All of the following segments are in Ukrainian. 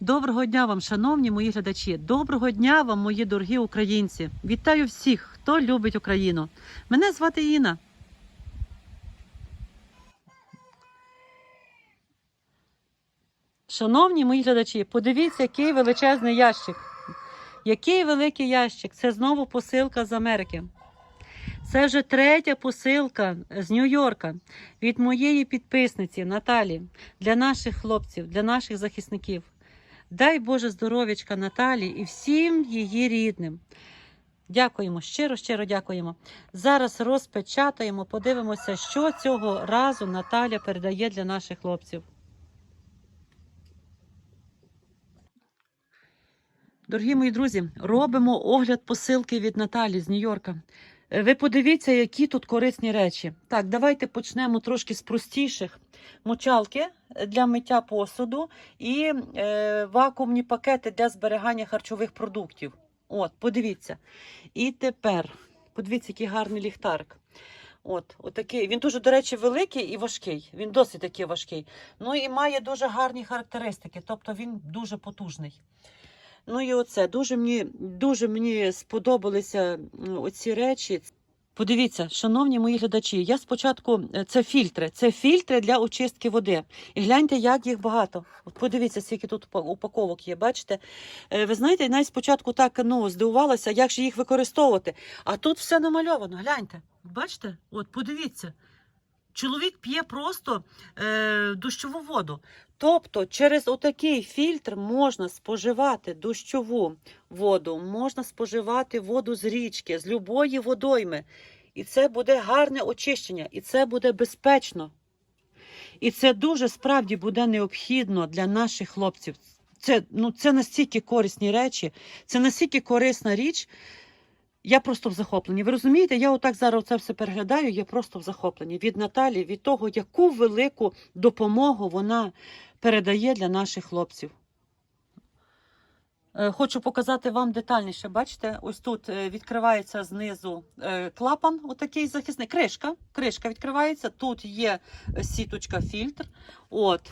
Доброго дня вам, шановні мої глядачі. Доброго дня вам, мої дорогі українці. Вітаю всіх, хто любить Україну. Мене звати Інна. Шановні мої глядачі, подивіться, який величезний ящик. Який великий ящик. Це знову посилка з Америки. Це вже третя посилка з Нью-Йорка від моєї підписниці Наталі для наших хлопців, для наших захисників. Дай Боже здоров'ячка Наталі і всім її рідним. Дякуємо, щиро, щиро дякуємо. Зараз розпечатаємо, подивимося, що цього разу Наталя передає для наших хлопців. Дорогі мої друзі, робимо огляд посилки від Наталі з Нью-Йорка. Е, Ви подивіться, які тут корисні речі. Так, давайте почнемо трошки з простіших. Мочалки для миття посуду і е, вакуумні пакети для зберігання харчових продуктів. От, подивіться. І тепер, подивіться, який гарний ліхтарик. От, отакий. Він дуже, до речі, великий і важкий. Він досить такий важкий. Ну і має дуже гарні характеристики, тобто він дуже потужний. Ну і оце дуже мені, дуже мені сподобалися оці речі. Подивіться, шановні мої глядачі, я спочатку е, це фільтри, це фільтри для очистки води. І гляньте, як їх багато. От подивіться, скільки тут упаковок є. Бачите? Е, Ви знаєте, я спочатку так ну, здивувалася, як же їх використовувати. А тут все намальовано. Гляньте, бачите? От подивіться. Чоловік п'є просто е, дощову воду. Тобто через отакий фільтр можна споживати дощову воду, можна споживати воду з річки, з любої водойми. І це буде гарне очищення, і це буде безпечно. І це дуже справді буде необхідно для наших хлопців. Це, ну, це настільки корисні речі, це настільки корисна річ. Я просто в захопленні. Ви розумієте, я отак зараз це все переглядаю, я просто в захопленні від Наталі, від того, яку велику допомогу вона передає для наших хлопців. Е, Хочу показати вам детальніше. Бачите, ось тут е, відкривається знизу е, клапан, отакий захисний. Кришка. Кришка відкривається. Тут є сіточка, фільтр. От.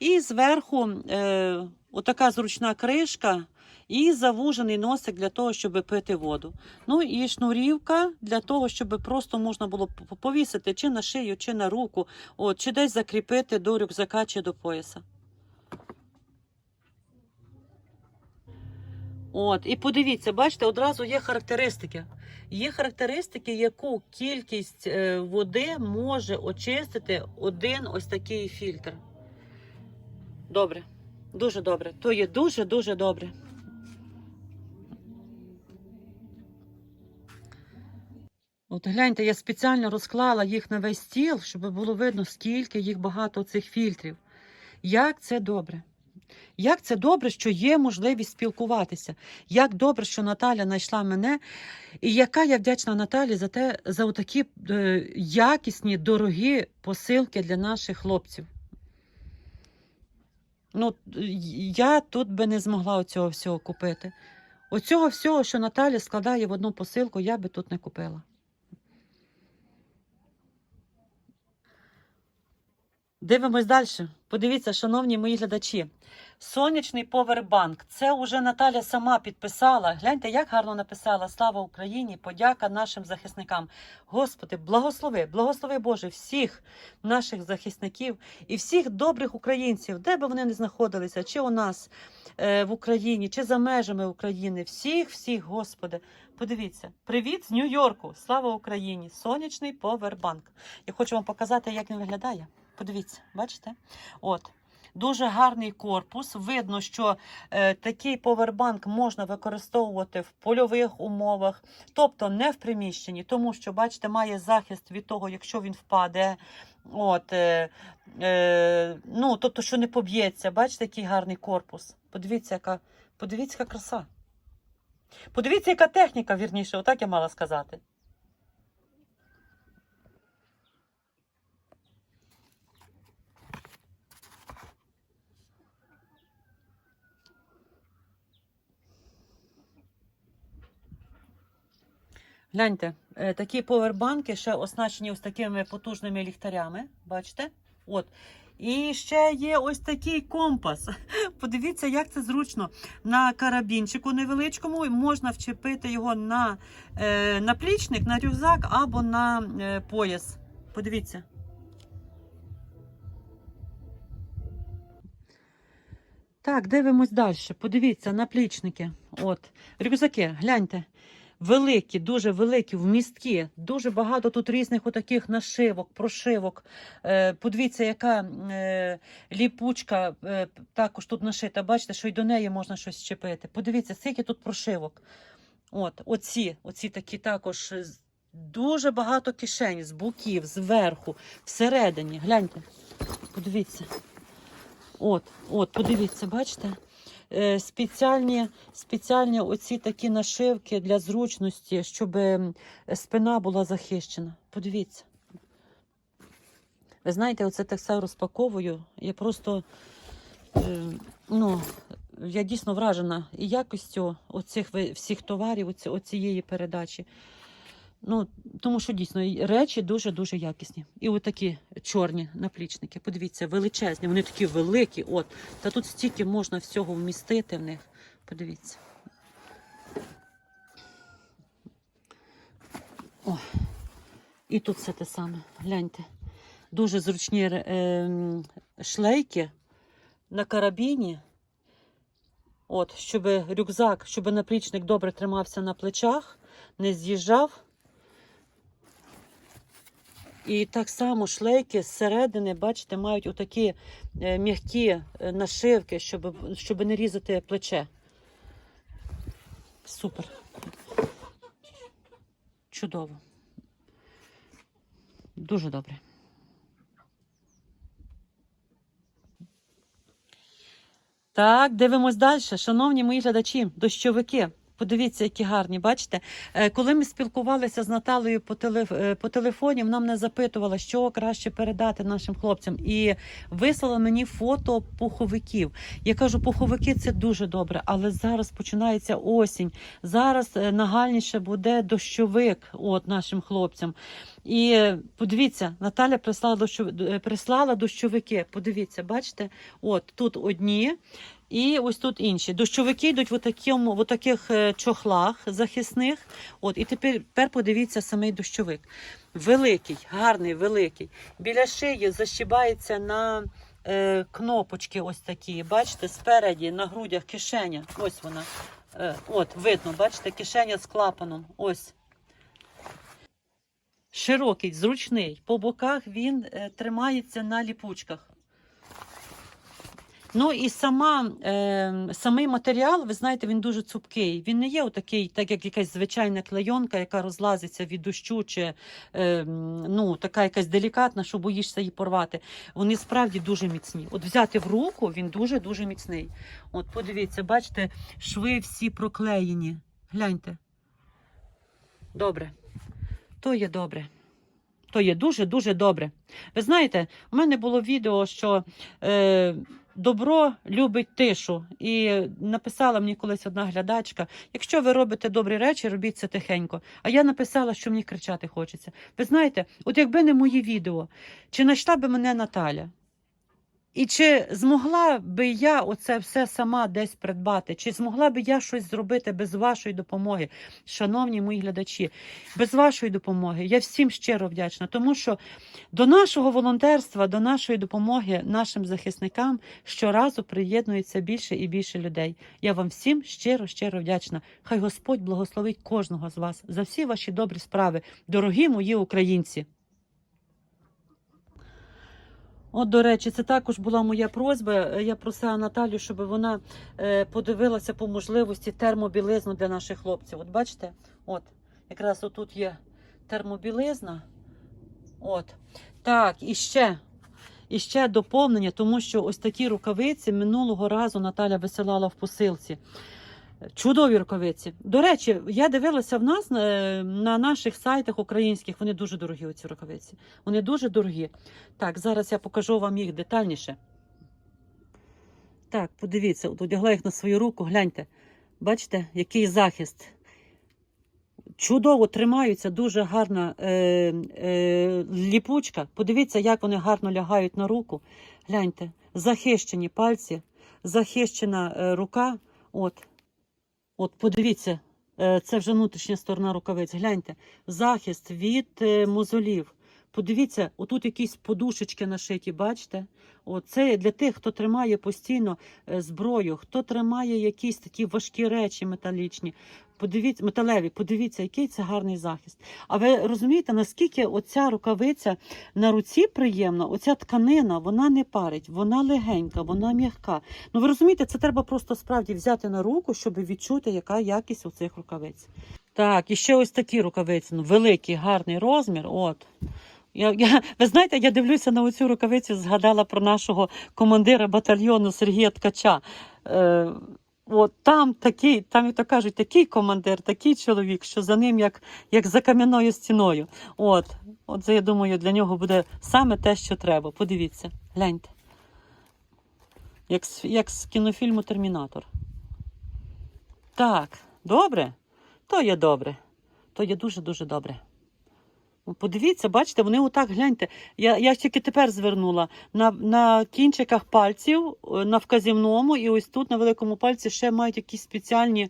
І зверху е, отака зручна кришка і завужений носик для того, щоб пити воду. Ну і шнурівка для того, щоб просто можна було повісити чи на шию, чи на руку, от, чи десь закріпити до рюкзака чи до пояса. От, і подивіться, бачите, одразу є характеристики. Є характеристики, яку кількість е, води може очистити один ось такий фільтр. Добре, дуже добре. То є дуже-дуже добре. От гляньте, я спеціально розклала їх на весь стіл, щоб було видно, скільки їх багато цих фільтрів. Як це добре. Як це добре, що є можливість спілкуватися. Як добре, що Наталя знайшла мене, і яка я вдячна Наталі за те, за такі е, якісні, дорогі посилки для наших хлопців. Ну, я тут би не змогла оцього всього купити. Оцього всього, що Наталя складає в одну посилку, я би тут не купила. Дивимось далі. Подивіться, шановні мої глядачі. Сонячний повербанк. Це вже Наталя сама підписала. Гляньте, як гарно написала Слава Україні! Подяка нашим захисникам. Господи, благослови, благослови Боже, всіх наших захисників і всіх добрих українців, де би вони не знаходилися, чи у нас е, в Україні, чи за межами України. Всіх, всіх, Господи. Подивіться, привіт з Нью-Йорку! Слава Україні! Сонячний повербанк. Я хочу вам показати, як він виглядає. Подивіться, бачите? От. Дуже гарний корпус. Видно, що е, такий повербанк можна використовувати в польових умовах, тобто не в приміщенні, тому що, бачите, має захист від того, якщо він впаде. От, е, е, ну, тобто, що не поб'ється. Бачите, який гарний корпус. Подивіться, яка, подивіться, яка краса. Подивіться, яка техніка, вірніше, отак я мала сказати. Гляньте, е, такі повербанки ще оснащені ось такими потужними ліхтарями. Бачите? От. І ще є ось такий компас. Подивіться, як це зручно. На карабінчику невеличкому можна вчепити його на е, наплічник, на рюкзак або на е, пояс. Подивіться. Так, дивимось далі. Подивіться, наплічники. От, рюкзаки, гляньте. Великі, дуже великі, вмісткі, дуже багато тут різних отаких нашивок, прошивок. Е, подивіться, яка е, ліпучка е, також тут нашита. Бачите, що й до неї можна щось чіпити. Подивіться, скільки тут прошивок. От, оці, оці такі також дуже багато кишень з боків, зверху, всередині. Гляньте, подивіться. От, от, подивіться, бачите? Е, спеціальні, спеціальні оці такі нашивки для зручності, щоб спина була захищена. Подивіться. Ви знаєте, оце так все розпаковую. Я просто е, ну, я дійсно вражена і якістю оцих всіх товарів, оці, оцієї передачі. Ну, тому що дійсно речі дуже-дуже якісні. І отакі чорні наплічники. Подивіться, величезні, вони такі великі. От. Та тут стільки можна всього вмістити в них. Подивіться. О. І тут все те саме. Гляньте. Дуже зручні е, шлейки на карабіні. От, щоб рюкзак, щоб наплічник добре тримався на плечах, не з'їжджав. І так само шлейки зсередини, бачите, мають отакі е, м'які е, нашивки, щоб, щоб не різати плече. Супер. Чудово. Дуже добре. Так, дивимось далі. Шановні мої глядачі, дощовики. Подивіться, які гарні, бачите? Е, Коли ми спілкувалися з Наталею по, теле, е, по телефоні, вона мене запитувала, що краще передати нашим хлопцям. І вислала мені фото пуховиків. Я кажу, пуховики це дуже добре, але зараз починається осінь. Зараз е, нагальніше буде дощовик от нашим хлопцям. І подивіться, Наталя прислала, дощов... е, прислала дощовики. Подивіться, бачите? От тут одні. І ось тут інші. Дощовики йдуть в, такому, в таких е, чохлах захисних. От, і тепер, тепер подивіться самий дощовик. Великий, гарний, великий. Біля шиї защібається на е, кнопочки ось такі. Бачите, спереді, на грудях кишеня. Ось вона. Е, от, видно, бачите, кишеня з клапаном. Ось. Широкий, зручний. По боках він е, тримається на ліпучках. Ну і сама, е, самий матеріал, ви знаєте, він дуже цупкий. Він не є отакий, так як якась звичайна клейонка, яка розлазиться від дощу, чи е, ну, така якась делікатна, що боїшся її порвати. Вони справді дуже міцні. От взяти в руку він дуже-дуже міцний. От подивіться, бачите, шви всі проклеєні. Гляньте. Добре. То є добре. То є дуже-дуже добре. Ви знаєте, у мене було відео, що е, добро любить тишу. І написала мені колись одна глядачка: якщо ви робите добрі речі, робіть це тихенько. А я написала, що мені кричати хочеться. Ви знаєте, от якби не мої відео, чи знайшла би мене Наталя? І чи змогла би я оце все сама десь придбати? Чи змогла би я щось зробити без вашої допомоги, шановні мої глядачі? Без вашої допомоги я всім щиро вдячна, тому що до нашого волонтерства, до нашої допомоги нашим захисникам щоразу приєднується більше і більше людей. Я вам всім щиро, щиро вдячна. Хай Господь благословить кожного з вас за всі ваші добрі справи, дорогі мої українці. От, до речі, це також була моя просьба. Е, Я просила Наталю, щоб вона е, подивилася по можливості термобілизну для наших хлопців. От бачите, от якраз отут є термобілизна. От. Так, і ще. І ще доповнення, тому що ось такі рукавиці минулого разу Наталя висилала в посилці. Чудові рукавиці. До речі, я дивилася в нас е, на наших сайтах українських. Вони дуже дорогі, оці рукавиці. Вони дуже дорогі. Так, зараз я покажу вам їх детальніше. Так, подивіться, от одягла їх на свою руку, гляньте. Бачите, який захист. Чудово тримаються, дуже гарна е, е, ліпучка. Подивіться, як вони гарно лягають на руку. Гляньте, захищені пальці, захищена е, рука. От, от подивіться, е, це вже внутрішня сторона рукавиць. Гляньте, захист від е, мозолів. Подивіться, отут якісь подушечки нашиті, бачите? О, це для тих, хто тримає постійно е, зброю, хто тримає якісь такі важкі речі металічні. Подивіться, металеві, подивіться, який це гарний захист. А ви розумієте, наскільки оця рукавиця на руці приємна, оця тканина, вона не парить, вона легенька, вона м'яка. Ну ви розумієте, це треба просто справді взяти на руку, щоб відчути, яка якість у цих рукавиць. Так, і ще ось такі рукавиці, ну, великий, гарний розмір. От. Я, я, ви знаєте, я дивлюся на оцю рукавицю, згадала про нашого командира батальйону Сергія Ткача. Е, от там такий, там як то кажуть, такий командир, такий чоловік, що за ним як, як за кам'яною стіною. От, от я думаю, для нього буде саме те, що треба. Подивіться, гляньте. Як, як з кінофільму Термінатор. Так, добре? То є добре. То є дуже-дуже добре. Подивіться, бачите, вони отак гляньте. Я, я тільки тепер звернула на, на кінчиках пальців, е, на вказівному, і ось тут на великому пальці ще мають якісь спеціальні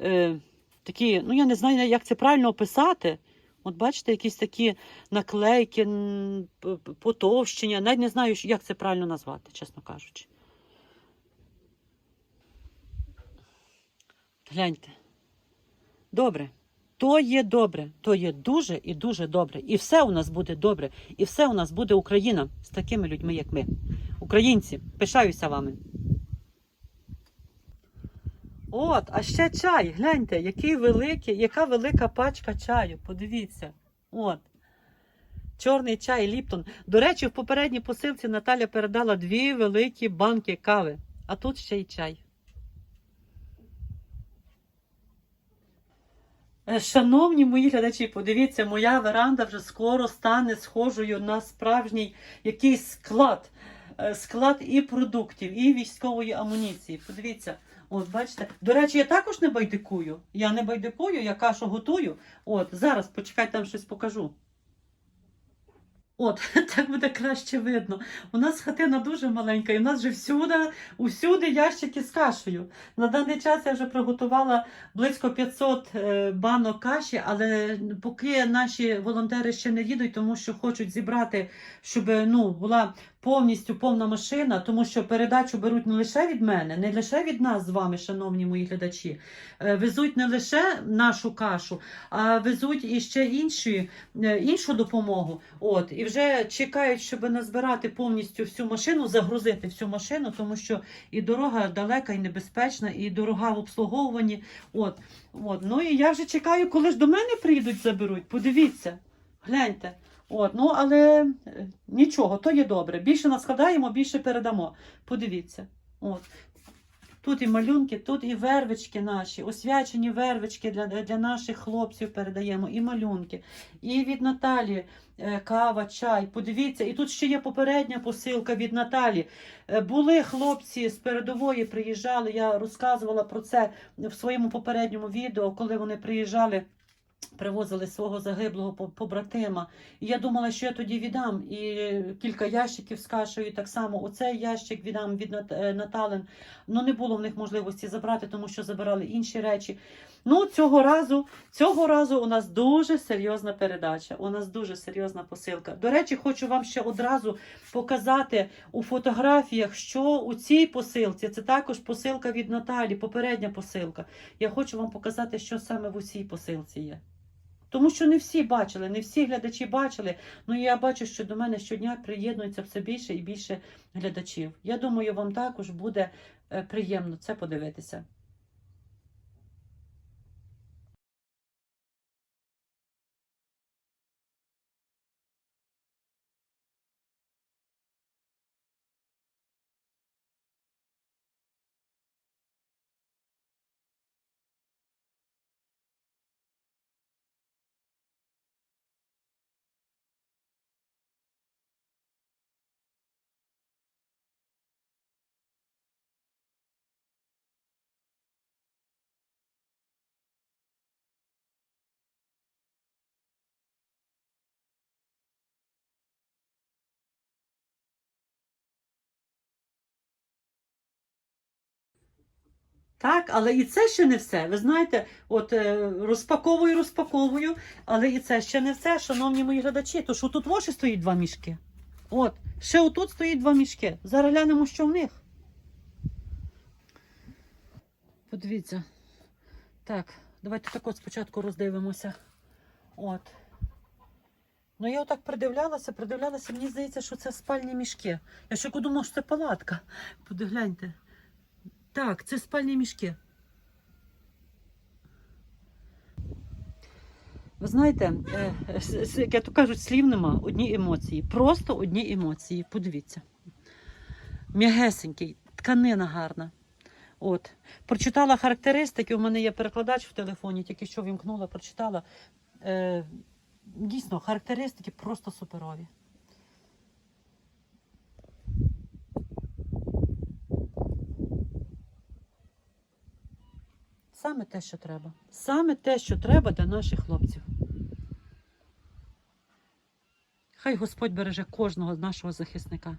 е, такі, ну я не знаю, як це правильно описати. От бачите, якісь такі наклейки, потовщення. Навіть не знаю, як це правильно назвати, чесно кажучи. Гляньте. Добре. То є добре, то є дуже і дуже добре. І все у нас буде добре. І все у нас буде Україна з такими людьми, як ми. Українці, пишаюся вами. От, а ще чай. Гляньте, який великий, яка велика пачка чаю. Подивіться. От. Чорний чай Ліптон. До речі, в попередній посилці Наталя передала дві великі банки кави. А тут ще й чай. Шановні мої глядачі, подивіться, моя веранда вже скоро стане схожою на справжній якийсь склад. Е, Склад і продуктів, і військової амуніції. Подивіться, от бачите. До речі, я також не байдикую. Я не байдикую, я кашу готую. От, зараз почекайте, там щось покажу. От, так буде краще видно. У нас хатина дуже маленька, і в нас вже всюди, усюди ящики з кашею. На даний час я вже приготувала близько 500 е, банок каші, але поки наші волонтери ще не їдуть, тому що хочуть зібрати, щоб ну, була повністю повна машина, тому що передачу беруть не лише від мене, не лише від нас з вами, шановні мої глядачі. Е, Везуть не лише нашу кашу, а везуть і ще інші, е, іншу допомогу. От, і вже чекають, щоб назбирати повністю всю машину, загрузити всю машину, тому що і дорога далека, і небезпечна, і дорога в обслуговуванні. От, от. Ну і я вже чекаю, коли ж до мене прийдуть, заберуть. Подивіться, гляньте. От, ну але е, нічого, то є добре. Більше наскладаємо, більше передамо. Подивіться. От. Тут і малюнки, тут і вервички наші, освячені вервички для, для наших хлопців передаємо, і малюнки. І від Наталі е, кава, чай. Подивіться, і тут ще є попередня посилка від Наталі. Е, Були хлопці з передової, приїжджали. Я розказувала про це в своєму попередньому відео, коли вони приїжджали. Привозили свого загиблого побратима. І я думала, що я тоді віддам. І кілька ящиків з кашею так само. Оцей ящик віддам від е, Ну не було в них можливості забрати, тому що забирали інші речі. Ну, цього разу, цього разу у нас дуже серйозна передача. У нас дуже серйозна посилка. До речі, хочу вам ще одразу показати у фотографіях, що у цій посилці це також посилка від Наталі, попередня посилка. Я хочу вам показати, що саме в усій посилці є. Тому що не всі бачили, не всі глядачі бачили. Ну я бачу, що до мене щодня приєднується все більше і більше глядачів. Я думаю, вам також буде е, приємно це подивитися. Так, але і це ще не все. Ви знаєте, от е, розпаковую, розпаковую, але і це ще не все, шановні мої глядачі. То що тут воші стоїть два мішки. От, ще отут стоїть два мішки. Зараз глянемо, що в них. Подивіться. Так, давайте так от спочатку роздивимося. От. Ну, я отак придивлялася, придивлялася, мені здається, що це спальні мішки. Я ще думала, що це палатка. Подивляйте. Так, це спальні мішки. Ви знаєте, е, як я то кажуть, слів нема, одні емоції. Просто одні емоції. Подивіться. М'ягесенький, тканина гарна. От. Прочитала характеристики, у мене є перекладач в телефоні, тільки що вімкнула, прочитала. Е, дійсно, характеристики просто суперові. Саме те, що треба. Саме те, що треба для наших хлопців. Хай Господь береже кожного нашого захисника.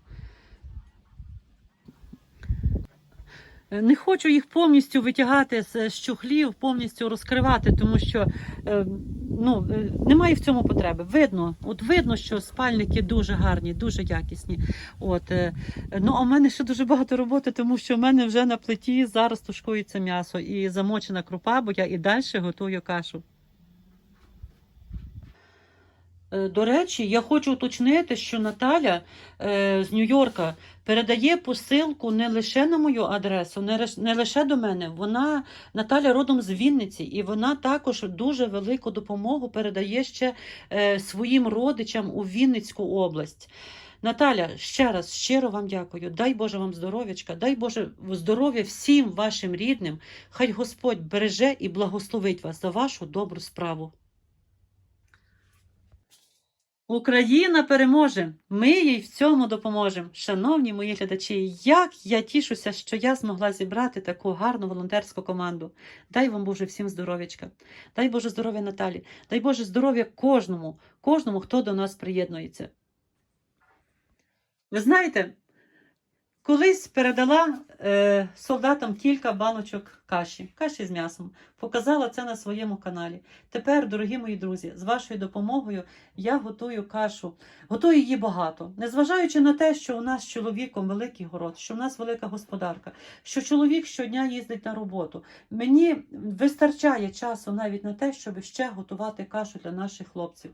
Е, Не хочу їх повністю витягати з щухлів, повністю розкривати, тому що е, ну, е, немає в цьому потреби. Видно, от видно, що спальники дуже гарні, дуже якісні. От, е, ну, а в мене ще дуже багато роботи, тому що в мене вже на плиті зараз тушкується м'ясо і замочена крупа, бо я і далі готую кашу. Е, До речі, я хочу уточнити, що Наталя з Нью-Йорка передає посилку не лише на мою адресу, не, лише до мене. Вона Наталя родом з Вінниці, і вона також дуже велику допомогу передає ще е, своїм родичам у Вінницьку область. Наталя, ще раз щиро вам дякую. Дай Боже вам здоров'ячка, дай Боже здоров'я всім вашим рідним. Хай Господь береже і благословить вас за вашу добру справу. Україна переможе. Ми їй в цьому допоможемо. Шановні мої глядачі, як я тішуся, що я змогла зібрати таку гарну волонтерську команду. Дай вам Боже всім здоров'ячка. Дай Боже здоров'я Наталі. Дай Боже здоров'я кожному, кожному, хто до нас приєднується. Ви знаєте, колись передала е, солдатам кілька баночок каші, каші з м'ясом. Показала це на своєму каналі. Тепер, дорогі мої друзі, з вашою допомогою я готую кашу. Готую її багато, незважаючи на те, що у нас з чоловіком великий город, що в нас велика господарка, що чоловік щодня їздить на роботу. Мені вистачає часу навіть на те, щоб ще готувати кашу для наших хлопців.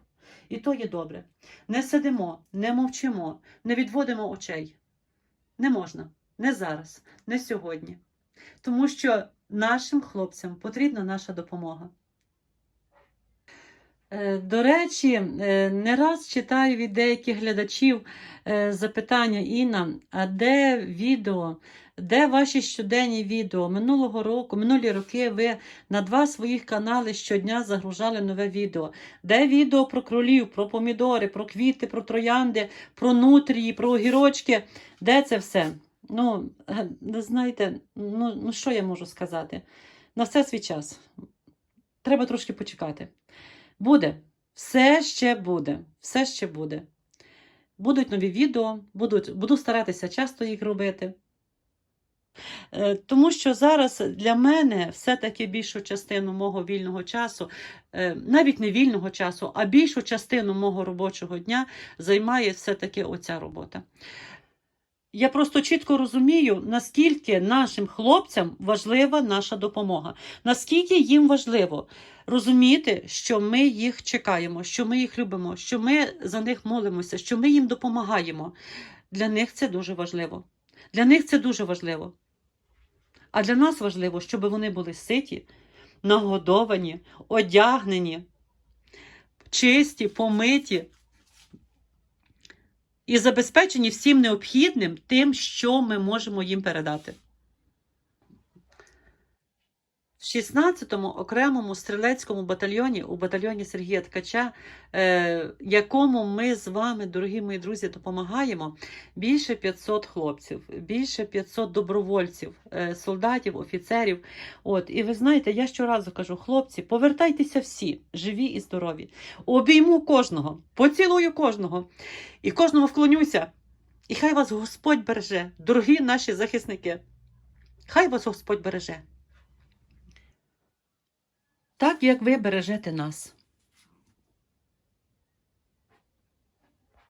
І то є добре. Не сидимо, не мовчимо, не відводимо очей. Не можна, не зараз, не сьогодні. Тому що нашим хлопцям потрібна наша допомога. Е, До речі, е, не раз читаю від деяких глядачів е, запитання Інна, а де відео, де ваші щоденні відео? Минулого року, минулі роки ви на два своїх канали щодня загружали нове відео. Де відео про кролів, про помідори, про квіти, про троянди, про нутрії, про огірочки? Де це все? Ну, е, знаєте, ну, ну що я можу сказати? На все свій час. Треба трошки почекати. Буде. Все ще буде. Все ще буде. Будуть нові відео, будуть, буду старатися часто їх робити. Е, Тому що зараз для мене все-таки більшу частину мого вільного часу, е, навіть не вільного часу, а більшу частину мого робочого дня займає все-таки оця робота. Я просто чітко розумію, наскільки нашим хлопцям важлива наша допомога, наскільки їм важливо розуміти, що ми їх чекаємо, що ми їх любимо, що ми за них молимося, що ми їм допомагаємо. Для них це дуже важливо. Для них це дуже важливо. А для нас важливо, щоб вони були ситі, нагодовані, одягнені, чисті, помиті і забезпечені всім необхідним тим, що ми можемо їм передати. В 16-му окремому стрілецькому батальйоні, у батальйоні Сергія Ткача, е, якому ми з вами, дорогі мої друзі, допомагаємо, більше 500 хлопців, більше 500 добровольців, е, солдатів, офіцерів. От, і ви знаєте, я щоразу кажу, хлопці, повертайтеся всі, живі і здорові. Обійму кожного, поцілую кожного і кожному вклонюся. І хай вас Господь береже, дорогі наші захисники. Хай вас Господь береже. Так як ви бережете нас.